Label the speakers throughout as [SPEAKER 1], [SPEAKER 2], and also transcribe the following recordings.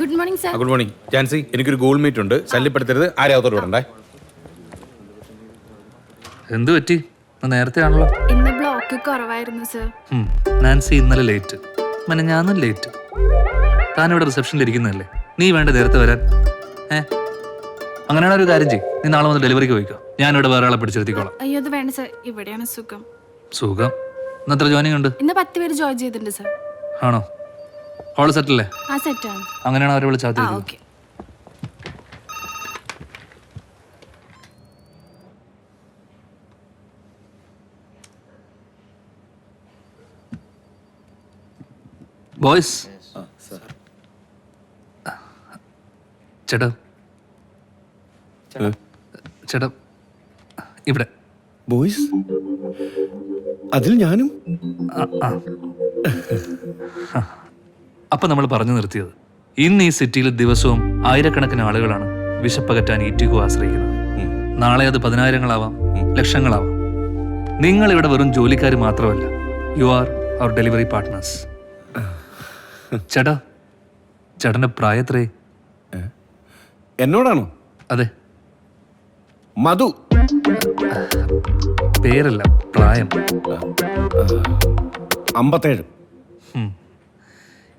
[SPEAKER 1] Good morning sir
[SPEAKER 2] good morning Jancy എനിക്കൊരു goal meet ഉണ്ട്. ശല്യപ്പെടുത്തരുത്. ആരാവത്തോട് വിടണ്ടേ?
[SPEAKER 3] എന്ത് പറ്റി? നേരത്തെ ആണല്ലോ.
[SPEAKER 1] ഇന്ന് ബ്ലോക്ക് കുറവായിരുന്നു സർ
[SPEAKER 3] നാൻസി ഇന്നലെ ലേറ്റ് മന ഞാനും ലേറ്റ് താനിവിടെ റിസപ്ഷനിൽ ഇരിക്കുന്നതല്ലേ? നീ വേണ്ട നേരത്തെ വരാൻ? ഏ? അങ്ങനെയാണ് ഒരു കാര്യം ചെയ്യും. നീ നാളെ വന്ന് ഡെലിവറിക്ക് പോയിക്കോ. ഞാനിവിടെ വേറെ ആളെ പിടിച്ചെടുത്തിക്കോളാം
[SPEAKER 1] അയ്യോ അത് വേണ്ട സർ ഇവിടെയാണ് സുഖം.
[SPEAKER 3] സുഖം? ഇന്ന് എത്ര ജോയിനിങ് ഉണ്ട്
[SPEAKER 1] ഇന്ന് പത്ത് പേര് ജോയിൻ ചെയ്തിട്ടുണ്ട് സർ
[SPEAKER 3] ആണോ? ഹോൾ സെറ്റല്ലേ
[SPEAKER 1] ആ സെറ്റാണ്
[SPEAKER 3] അങ്ങനെയാണ് അവരെ
[SPEAKER 1] ആ
[SPEAKER 3] വിളിച്ചാൽ
[SPEAKER 1] ഓക്കെ
[SPEAKER 3] ബോയ്സ് ചേട്ടാ. ചേട്ടാ. ഇവിടെ.
[SPEAKER 4] ബോയ്സ് അതിൽ ഞാനും?
[SPEAKER 3] അപ്പൊ നമ്മൾ പറഞ്ഞു നിർത്തിയത്. ഇന്ന് ഈ സിറ്റിയിൽ ദിവസവും ആയിരക്കണക്കിന് ആളുകളാണ് വിശപ്പകറ്റാൻ ഈറ്റിക്കു ആശ്രയിക്കുന്നത്. നാളെ അത് പതിനായിരങ്ങളാവാം ലക്ഷങ്ങളാവാം. നിങ്ങൾ ഇവിടെ വെറും ജോലിക്കാർ മാത്രമല്ല you are our delivery partners ചേട്ടാ ചേട്ടന്റെ പ്രായത്രേ?
[SPEAKER 4] എന്നോടാണോ?
[SPEAKER 3] അതെ.
[SPEAKER 4] മധു.
[SPEAKER 3] പേരല്ല പ്രായം.
[SPEAKER 4] അമ്പത്തേഴ്.
[SPEAKER 3] ഉം.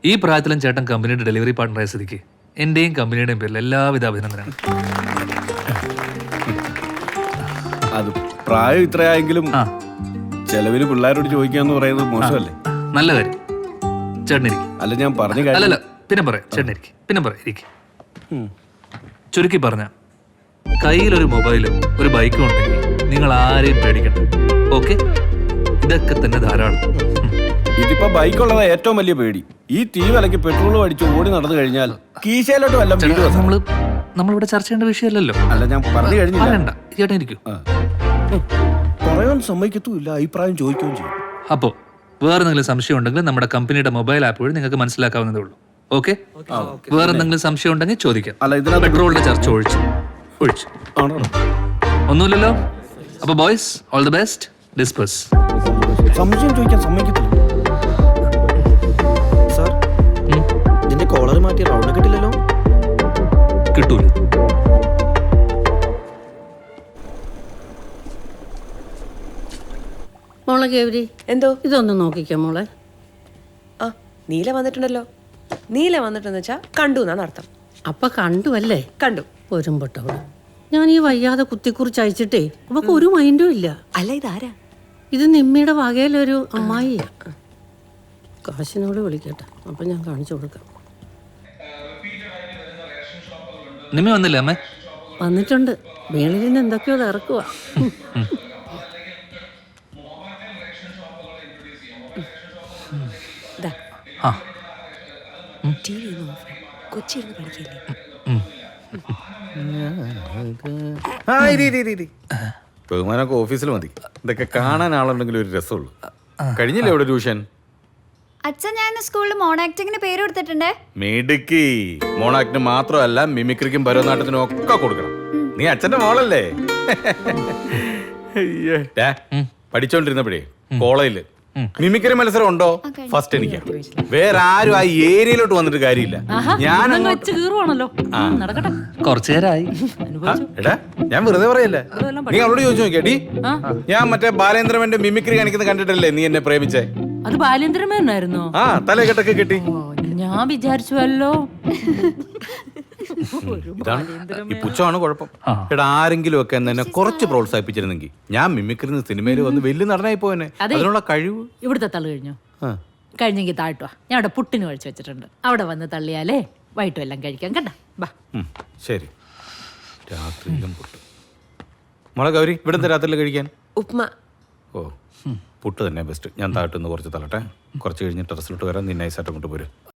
[SPEAKER 3] ഈ പ്രായത്തിലും ചേട്ടൻ കമ്പനിയുടെ ഡെലിവറി പാർട്ട്ണറായ സ്ഥിതിക്ക് എന്റെയും കമ്പനിയുടെയും പേരിൽ എല്ലാവിധ അഭിനന്ദനങ്ങളും.
[SPEAKER 4] അത് പ്രായം ഇത്രയായെങ്കിലും
[SPEAKER 3] ആ.
[SPEAKER 4] ചെലവിന് പിള്ളേരോട് ചോദിക്കാന്ന് പറയുന്നത് മോശമല്ലേ?
[SPEAKER 3] നല്ല കാര്യം. ചേട്ടനിരിക്കും.
[SPEAKER 4] അല്ല ഞാൻ പറഞ്ഞു കാര്യം
[SPEAKER 3] അല്ലല്ല പിന്നെ പറയാം. ചേട്ടനിരിക്കും. പിന്നെ പറയാം. ഇരിക്കും. ചുരുക്കി പറഞ്ഞ കയ്യിലൊരു മൊബൈലും ഒരു ബൈക്കും ഉണ്ടെങ്കിൽ നിങ്ങൾ ആരെയും പേടിക്കണ്ട. ഓക്കെ? ഇതൊക്കെ തന്നെ ധാരാളം.
[SPEAKER 4] ഇതിപ്പോ ബൈക്കുള്ളതാ ഏറ്റവും വലിയ പേടി. ഈ തീ വിലക്ക് പെട്രോൾ അടിച്ച് ഓടി നടന്നു കഴിഞ്ഞാൽ കീശയിലോട്ട് വല്ല വീട്
[SPEAKER 3] നമ്മൾ നമ്മളിവിടെ ചർച്ച ചെയ്യേണ്ട വിഷയമല്ലല്ലോ.
[SPEAKER 4] അല്ല ഞാൻ പറഞ്ഞു കഴിഞ്ഞില്ല.
[SPEAKER 3] പറയണ്ട ചേട്ടൻ ഇരിക്കും.
[SPEAKER 4] പറയാൻ സമ്മതിക്കത്തുമില്ല അഭിപ്രായം ചോദിക്കുകയും ചെയ്യും.
[SPEAKER 3] അപ്പോ വേറെ എന്തെങ്കിലും സംശയം ഉണ്ടെങ്കിൽ നമ്മുടെ കമ്പനിയുടെ മൊബൈൽ ആപ്പ് വഴി നിങ്ങൾക്ക് മനസ്സിലാക്കാവുന്നതേ ഉള്ളൂ. ഓക്കെ? വേറെ എന്തെങ്കിലും സംശയം ഉണ്ടെങ്കിൽ ചോദിക്കാം.
[SPEAKER 4] അല്ല ഇതിനകത്ത്
[SPEAKER 3] പെട്രോളിന്റെ ചർച്ച ഒഴിച്ചു ഒഴിച്ചു.
[SPEAKER 4] ആണോ?
[SPEAKER 3] ഒന്നുമില്ലല്ലോ? അപ്പൊ ബോയ്സ് ഓൾ ദി ബെസ്റ്റ് ഡിസ്പസ്
[SPEAKER 4] സംശയം ചോദിക്കാൻ സമ്മതിക്കത്തില്ല
[SPEAKER 5] സാർ ഇതിന്റെ കോളർ മാറ്റി റൗണ്ട് കിട്ടില്ലല്ലോ
[SPEAKER 3] കിട്ടൂല.
[SPEAKER 6] മോളെ ഗൗരി
[SPEAKER 7] എന്തോ?
[SPEAKER 6] ഇതൊന്ന് നോക്കിക്കോ മോളെ.
[SPEAKER 7] ആ നീല വന്നിട്ടുണ്ടല്ലോ. നീല വന്നിട്ടെന്ന് വെച്ചാ കണ്ടു എന്നാണ് അർത്ഥം.
[SPEAKER 6] അപ്പൊ കണ്ടു അല്ലേ
[SPEAKER 7] കണ്ടു.
[SPEAKER 6] ഒരുമ്പട്ടവൾ. ഞാൻ ഈ വയ്യാതെ കുത്തിക്കുറിച്ച് അയച്ചിട്ടേ അവക്ക് ഒരു മൈൻഡും ഇല്ല.
[SPEAKER 7] അല്ല ഇതാരാ?
[SPEAKER 6] ഇത് നിമ്മിയുടെ വകയിലൊരു അമ്മായി. കാശിനോട് വിളിക്കട്ടെ. അപ്പൊ ഞാൻ കാണിച്ചു കൊടുക്കാം.
[SPEAKER 3] നിമ്മി വന്നില്ലേ അമ്മേ?
[SPEAKER 6] വന്നിട്ടുണ്ട്. മേളിൽ നിന്ന് എന്തൊക്കെയോ ഇറക്കുക
[SPEAKER 7] ദാ.
[SPEAKER 3] ആ.
[SPEAKER 7] ടി വി കൊച്ചി ഇരുന്ന് പഠിക്കില്ലേ?
[SPEAKER 2] ബഹുമാനമൊക്കെ ഓഫീസിൽ മതി. ഇതൊക്കെ കാണാൻ ആളുണ്ടെങ്കിൽ ഒരു രസമുള്ളൂ. കഴിഞ്ഞില്ലേ ഇവിടെ ട്യൂഷൻ?
[SPEAKER 8] അച്ഛൻ ഞാൻ സ്കൂളിൽ മോണാക്ടിങ്ങിന് പേര് കൊടുത്തിട്ടുണ്ട്.
[SPEAKER 2] മിടുക്കി. മോണാക്ടിന് മാത്രമല്ല മിമിക്രിക്കും ഭരതനാട്യത്തിനും ഒക്കെ കൊടുക്കണം. നീ അച്ഛന്റെ മോളല്ലേ? പഠിച്ചോണ്ടിരുന്നപ്പോഴേ കോളേജിൽ മിമിക്രി മത്സരം ഉണ്ടോ? ഫസ്റ്റ് എനിക്ക്. വേറെ ആരും ആ ഏരിയയിലോട്ട് വന്നിട്ട് കാര്യമില്ല. ഞാൻ
[SPEAKER 3] കുറച്ചു നേരമായി
[SPEAKER 2] എടാ ഞാൻ വെറുതെ പറയല്ലേ? നീ അവളോട് ചോദിച്ചു നോക്കിയാ ഡി ഞാൻ മറ്റേ ബാലേന്ദ്രമന്റെ മിമിക്രി കാണിക്കുന്നത് കണ്ടിട്ടല്ലേ നീ എന്നെ പ്രേമിച്ചേ?
[SPEAKER 9] അത് ബാലേന്ദ്രമേനായിരുന്നോ
[SPEAKER 2] ആ തലകെട്ടൊക്കെ കിട്ടി.
[SPEAKER 9] ഞാൻ വിചാരിച്ചുവല്ലോ.
[SPEAKER 2] ഇതാണ് ഈ പുച്ഛമാണ് കുഴപ്പം. എടാ ആരെങ്കിലും ഒക്കെ എന്നെ കുറച്ച് പ്രോത്സാഹിപ്പിച്ചിരുന്നെങ്കിൽ ഞാൻ മിമിക്രിന്ന് സിനിമയിൽ വന്ന് വലിയ നടനായി പോയനെ അതിനുള്ള കഴിവ്?
[SPEAKER 9] ഇവിടുത്തെ തള്ളു കഴിഞ്ഞു?
[SPEAKER 2] ആ.
[SPEAKER 9] കഴിഞ്ഞെങ്കിൽ താഴ്ത്തുവാ. ഞാൻ അവിടെ പുട്ടിന് കഴിച്ചു വെച്ചിട്ടുണ്ട്. അവിടെ വന്ന് തള്ളിയാലേ വൈകിട്ടും എല്ലാം കഴിക്കാം. കേട്ടാ ബാ.
[SPEAKER 2] ഉം, ശരി. രാത്രിയിലും പുട്ട്. മോളെ ഗൗരി ഇവിടുത്തെ രാത്രിയിൽ കഴിക്കാൻ?
[SPEAKER 7] ഉപ്മ.
[SPEAKER 2] ഓ. പുട്ട് തന്നെ ബെസ്റ്റ്. ഞാൻ താഴ്ത്തുനിന്ന് കുറച്ച് തള്ളട്ടെ. കുറച്ച് കഴിഞ്ഞ് ടെറസിലോട്ട് വരാം. നീ നൈസായിട്ട് കൊണ്ട് പോരും.